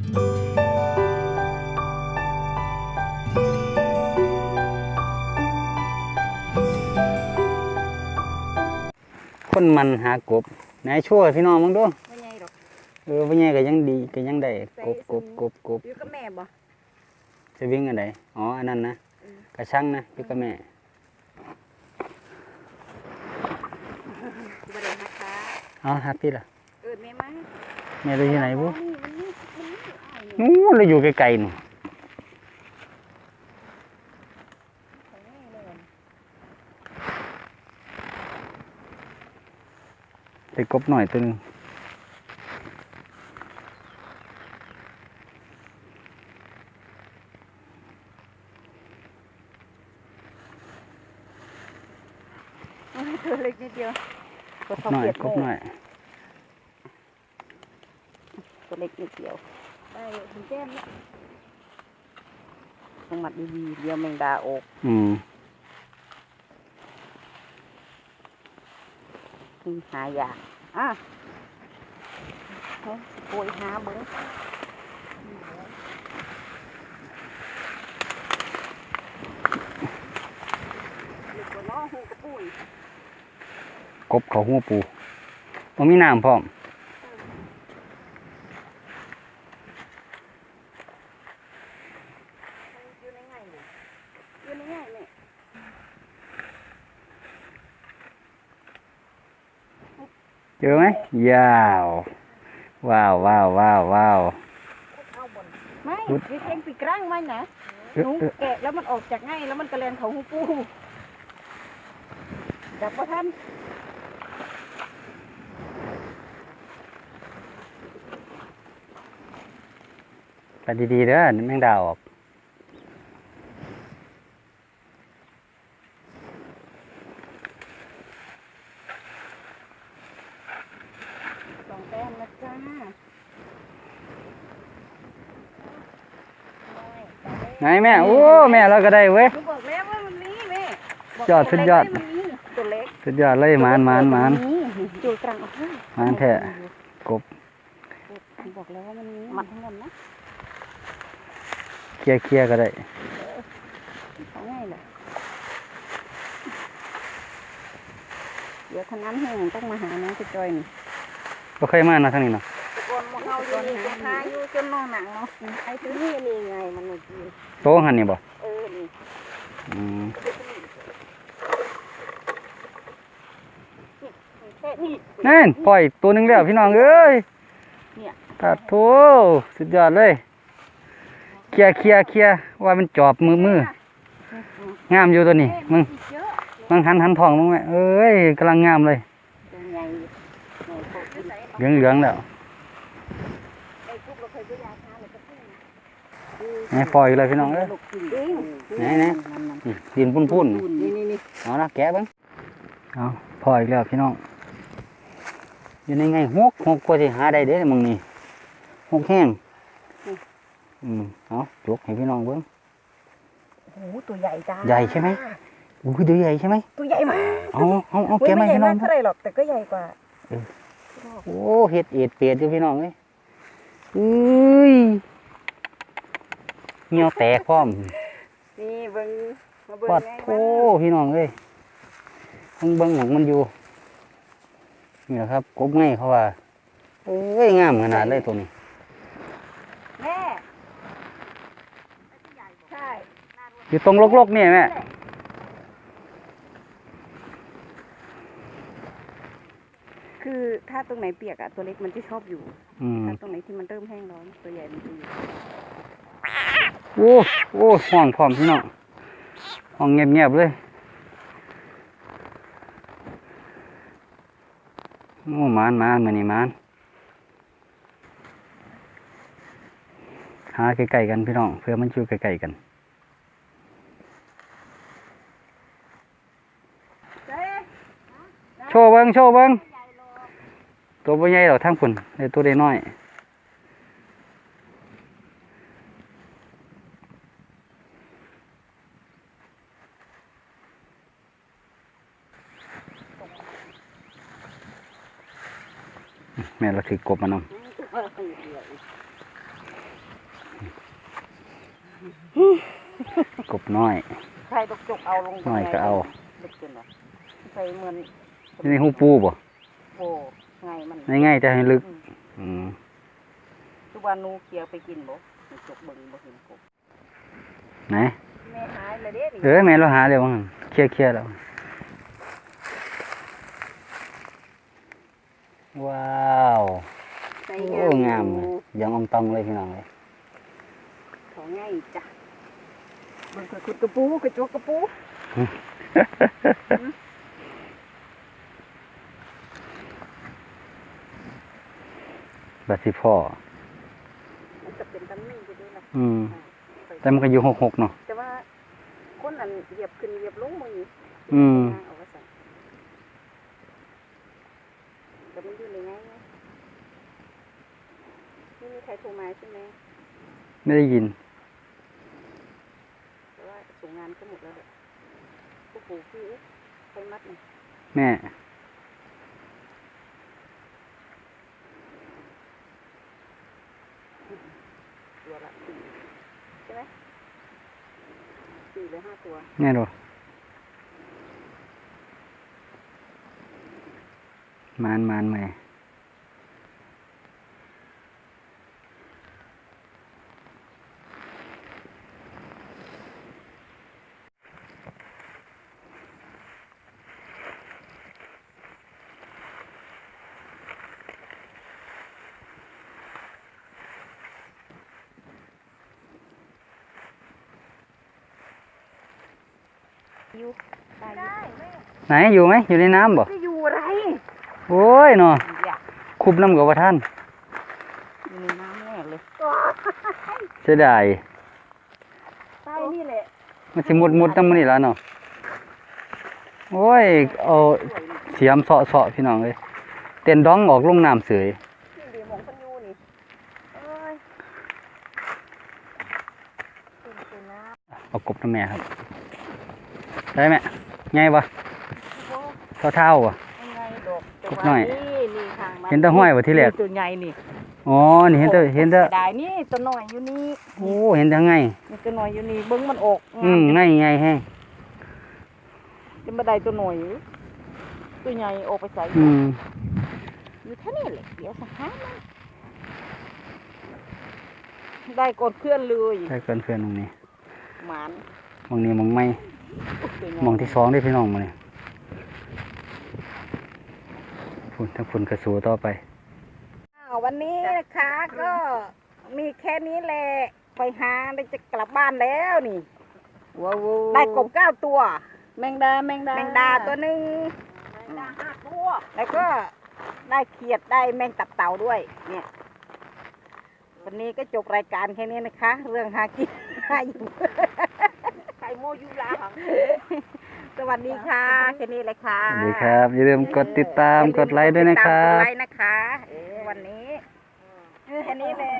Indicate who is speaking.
Speaker 1: คนมันหากบไหนช่วยพี่น้องมึงดู
Speaker 2: ไม่ไงหรอก
Speaker 1: เออว่าไงก็ยังดีก็ยังได้
Speaker 2: ใส่
Speaker 1: กบกบกบกบ
Speaker 2: อยู่กับแม่บ่
Speaker 1: จะวิ่งอันไหนอ๋ออันนั้นนะ
Speaker 2: อืม
Speaker 1: กระชังนะพี่กับแม่
Speaker 2: บ่ได้นะคะ
Speaker 1: เอาฮักที่ละ
Speaker 2: เอิ้นแม่มา
Speaker 1: แม่เราอยู่ไหนบุ
Speaker 2: นี่มันนี่มันนี่อ้ายนี่
Speaker 1: นู้นเราอยู่ไกลๆหนู
Speaker 2: ของแม่เลย
Speaker 1: ไปกบหน่อยตัวหนึง
Speaker 2: โอ้ยตัวเล็กนิดเดียว
Speaker 1: กบหน่อยกบหน่อย
Speaker 2: ตัวเล็กนิดเดียวไป ถึงแก้มแล้วต้องมัดดีๆเดี๋ยวแมงดาออก
Speaker 1: อืม
Speaker 2: นี่หายากอะเฮ้ยโอยหาเบิ้งลูกบ่น้อหูกระปุย
Speaker 1: กบเขาหัวปูมันมีน้ำพร้อม
Speaker 2: อยู่ในไงเนี่ยอยู่ในไงเนี่ย
Speaker 1: เจอไหมยาว ว้าวว้าวว้าวว้าว
Speaker 2: เอาบนไม่
Speaker 1: พุด
Speaker 2: ดิเองปีกร่างมันนะ
Speaker 1: เอ๊ะ
Speaker 2: หนู
Speaker 1: เอ๊ะ
Speaker 2: แกะแล้วมันออกจากง่ายแล้วมันกระเลนเขาหูปูจับว่าท่าน
Speaker 1: ไปดีๆเด้อแมงดาออก
Speaker 2: สองแต้มนะจ้า
Speaker 1: ไหนแม่ โอ้ แม่เราก็ได้เว้ย
Speaker 2: หนูบอกแล้วว่ามันมีแม่บอก
Speaker 1: ยอดสุดยอด
Speaker 2: ตัวเล็กมันมีตัวเล็ก
Speaker 1: สุดยอดเลยหมานหมานหมาน
Speaker 2: จุดกลางออกให้
Speaker 1: หมานแท้กบ
Speaker 2: บอกแล้วว่ามันมีมัดทั้งหมดนะ
Speaker 1: เคลียร์เคลียร์ก็ได้
Speaker 2: เขาง่ายเลยเดี๋ยวทางนั้นแห้งต้องมาหาน้องจะจอยนี่
Speaker 1: ก็เคยมานะทางนี้เนาะ
Speaker 2: ตะโกนมาเอาอยู่นี่ตรงท้ายอยู่จนนอนหนังเนาะไอ้ที่นี่นี่ไงมันนี่คือ
Speaker 1: โตหันนี่บ่
Speaker 2: เออนี่
Speaker 1: อืม
Speaker 2: แค่นี้
Speaker 1: นั่นปล่อยตัวหนึงแล้วพี่น้องเอ้ย
Speaker 2: เนี่ย
Speaker 1: ตัดโถสุดยอดเลยเคลียร์เคลียร์เคลียร์ว่ามันจอบมือมืองามอยู่ตัวนี้มึง
Speaker 2: เยอะ
Speaker 1: มึงหันหันทองมึงแม่เอ้ยกำลังงามเลย
Speaker 2: ตัวใหญ่ใหญ่โคตรกิน
Speaker 1: เหลืองเหลืองๆแล้ว นปล่อยเลยพี่น้องเอ้ย
Speaker 2: ลูกกินเอง
Speaker 1: ไหนไหนนี่ดินพุ่นพุ่น
Speaker 2: นี่นี่นี่
Speaker 1: ๆเอาละแกะเบ้างเอาพออีกแล้วพี่น้องอยู่ในไงหกหกกว่าสิหาได้เด้มึงนี่หกแห้งอืมเอาจุกให้พี่น้องเบิ้ง
Speaker 2: โอ้โหตัวใหญ่จ้า
Speaker 1: ใหญ่ใช่ไหมอุ้ยตัวใหญ่ใช่ไหม
Speaker 2: ตัวใหญ่มาก
Speaker 1: เอาเอาเอา
Speaker 2: เฮ้ย
Speaker 1: แกะมา
Speaker 2: ไม่ใหญ่
Speaker 1: ให้พี่น้
Speaker 2: มา
Speaker 1: อกง
Speaker 2: เท่าไหรหรอกแต่ก็ใหญ่กว่า
Speaker 1: โอ้เห็ดเอ็ดเปียดอยู่พี่น้องเอ้ย อุ้ยเงี้ยวแตกพร้อม
Speaker 2: นี่เบิ้งมาเบิ้ง
Speaker 1: ปัด
Speaker 2: ไง
Speaker 1: โอ้พี่น้องเอ้ยเบิ่งเบิ้งของมันอยู่นี่แหละครับกบไงเขาว่าเอ้ยงามขนาดเลยตัวนี้
Speaker 2: แม่ ใช่
Speaker 1: อยู่ตรงลกๆนี่แม่
Speaker 2: คือถ้า ตรงไหนเปียกอะตัวเล็กมันจะชอบอยู่
Speaker 1: อืม
Speaker 2: ถ้าตรงไหนที่มันเริ่มแห้งร้อนตัวใหญ่มันจะอยู่
Speaker 1: โอ้โอ้ห้องพร้อมพี่น้องห้องเงียบๆเลยโอ้หมานหมานมือนี่หมานหาใกล้ๆกันพี่น้องเพื่อมันอยู่ใกล้ๆกัน
Speaker 2: เจ๊
Speaker 1: โชว์เบิ้งโชว์เบิ้ง ตัวบ่ใหญ่หรอกทั้งพุ่นแต่ตัวได้น้อยแม่เราถือกบมานำกบน้อย
Speaker 2: ใครตกจกเอาลง
Speaker 1: น้อยก็เอา
Speaker 2: ดึกจนเหรอใส่เหมือน
Speaker 1: นี่หูปูบ่
Speaker 2: โอ้ ไงมัน
Speaker 1: ง่ายๆแต่ให้ลึก
Speaker 2: อืม
Speaker 1: อืม
Speaker 2: ทุกวันหนูเคลียร์ไปกินบ่มันจกเบิ่งบ่เห็นกบ
Speaker 1: ไหน
Speaker 2: แม่หายเลยเด้ดิ
Speaker 1: เออแม่เราหาเดี๋ยวมันเคลียร์เคลียร์แล้วว้าว
Speaker 2: ใส่
Speaker 1: โอ้งามเลยยังอองตองเลยพี่น้องเลย
Speaker 2: ของง่ายจ้ะมันก็ขุดกระปูกระจกกระปู
Speaker 1: บัดสิพ่อ
Speaker 2: มันจะเป็นตำหนิอยู่ด้วยนะ
Speaker 1: อืม แต่มันก็ อยู่หกหกเนาะ
Speaker 2: แต่ว่าคนอันเหยียบขึ้นเหยียบลงมือ
Speaker 1: อืม
Speaker 2: เอาไว้ใส่แต่มันอยู่ในไงไงไม่มีใครโทรมาใช่ไหม
Speaker 1: ไม่ได้ยิน
Speaker 2: แต่ว่าส่งงานก็หมดแล้วเด็กโอ้โหพี่เอ๊ะใครมัดนี่
Speaker 1: แม่
Speaker 2: ตัวละสี่ใช่ไหมสี่หรือ
Speaker 1: นี่ดูมานมานไหม
Speaker 2: อยู่ได้ได้
Speaker 1: ไหนอยู่ไหมอยู่ในน้ำบ่
Speaker 2: จะอยู่อะไร
Speaker 1: โอ้ยเนาะ
Speaker 2: อยาก
Speaker 1: คุบน้ำกับว่าท่าน
Speaker 2: อยู่ในน้ำแน่เลย
Speaker 1: เสียดาย
Speaker 2: ใต้นี่แหละ
Speaker 1: มันสิมุดมุดน้ำมันนี่แล้วเนาะโอ้ยเอา
Speaker 2: สวยนี่
Speaker 1: เสียมเสาะเสาะพี่น้องเลยเต้นร้องออกลงน้ำเสย
Speaker 2: นี่เดี๋ยวมองพันยูนี่เอ้ยเป็นเป็นนะ
Speaker 1: เอากบน้ำแม่ครับ ได้ไหมไงวะ
Speaker 2: โอ้
Speaker 1: เท่าเท่าๆวะ
Speaker 2: ยังไงดอกแต่
Speaker 1: กบ
Speaker 2: ว่า
Speaker 1: น้อย
Speaker 2: นี่นี่ทางมั
Speaker 1: เห็นแต่ห้อยบ่ที่แรก
Speaker 2: นี่ตัวใหญ่นี่
Speaker 1: อ๋อนี่เห็นแต่เห็นแต่
Speaker 2: ได้นี่ตัวน้อยอยู่นี่
Speaker 1: โอ้เห็นแต่ไง
Speaker 2: นี่ตัวน้อยอยู่นี่เบิ้งมันออก
Speaker 1: อืมไงไงแห้ง
Speaker 2: จะมาได้ตัวน้อยตัวใหญ่ออกไปใส่
Speaker 1: อืม
Speaker 2: อยู่แค่นี้แหละเดี๋ยวสักพักมันได้ก่อนเพื่อนเลย
Speaker 1: ได้เกินเพื่อนตรงนี้
Speaker 2: หมาน
Speaker 1: มองนี้มองไม่
Speaker 2: ตัวใหญ่
Speaker 1: มองที่สองได้พี่น้องมาเนี่ยฝุ่นทั้งฝุ่นกระสูต่อไป
Speaker 2: อ้าววันนี้นะคะก็มีแค่นี้แหละไปหาได้จะกลับบ้านแล้วนี่
Speaker 3: ว้าว
Speaker 2: ได้กบเก้าตัว
Speaker 3: แมงดาแมงดา
Speaker 2: แมงดาตัวหนึ่งแล้วก็ได้เขียดได้แมงตับเต่าด้วย เนี่ย วันนี้ก็จบรายการแค่นี้นะคะ เรื่องหากินหาอยู่
Speaker 3: ไข่ โมยุลาของ
Speaker 2: สวัสดีค่ะแค่นี้เลยค่ะ
Speaker 1: สวัสดีครับ อย่าลืมกดติดตามกดไลค์ด้วยนะครั
Speaker 2: กด
Speaker 1: บ
Speaker 2: ไลค์นะคะเออวันนี้แค่นี้เลย